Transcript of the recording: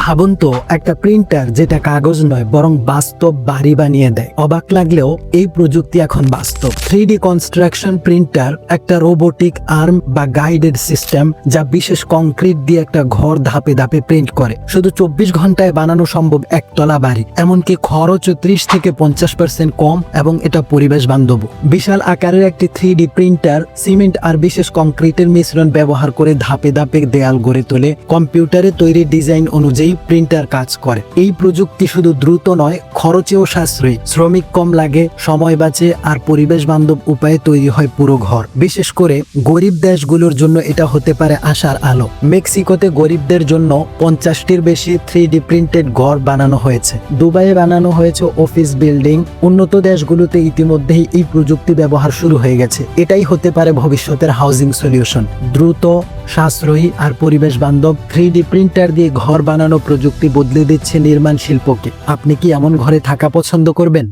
ভাবুন তো একটা প্রিন্টার যেটা কাগজ নয়, বরং বাস্তব বাড়ি বানিয়ে দেয়। অবাক লাগলেও এই প্রযুক্তি এখন বাস্তব। থ্রি কনস্ট্রাকশন প্রিন্টার একটা রোবোটিক আর্ম বা গাইডেড সিস্টেম যা বিশেষ কংক্রিট দিয়ে একটা ঘর ধাপে ধাপে প্রিন্ট করে। শুধু চব্বিশ ঘন্টায় বানানো সম্ভব একতলা বাড়ি, এমনকি খরচ ত্রিশ থেকে পঞ্চাশ পার্সেন্ট কম এবং এটা পরিবেশ বান্ধব। বিশাল আকারের একটি থ্রি প্রিন্টার সিমেন্ট আর বিশেষ কংক্রিটের মিশ্রণ ব্যবহার করে ধাপে ধাপে দেয়াল গড়ে তোলে। কম্পিউটারে তৈরি ডিজাইন অনুযায়ী প্রিন্টার কাজ করে। এই প্রযুক্তি শুধু দ্রুত নয় খরচেও সাশ্রয়ী। শ্রমিক কম লাগে, সময় বাঁচে আর পরিবেশ বান্ধব উপায়ে তৈরি হয় পুরো ঘর। বিশেষ করে গরিব দেশগুলোর জন্য এটা হতে পারে আশার আলো। মেক্সিকোতে গরিবদের জন্য পঞ্চাশটির বেশি থ্রি ডি প্রিন্টেড ঘর বানানো হয়েছে। দুবাইয়ে বানানো হয়েছে অফিস বিল্ডিং। উন্নত দেশগুলোতে ইতিমধ্যেই এই প্রযুক্তি ব্যবহার শুরু হয়ে গেছে। এটাই হতে পারে ভবিষ্যতের হাউজিং সলিউশন। দ্রুত, সাশ্রয়ী আর পরিবেশ বান্ধব থ্রি ডি প্রিন্টার দিয়ে ঘর বানানো প্রযুক্তি বদলে দিচ্ছে নির্মাণ শিল্পকে। আপনি কি এমন ঘরে থাকা পছন্দ করবেন?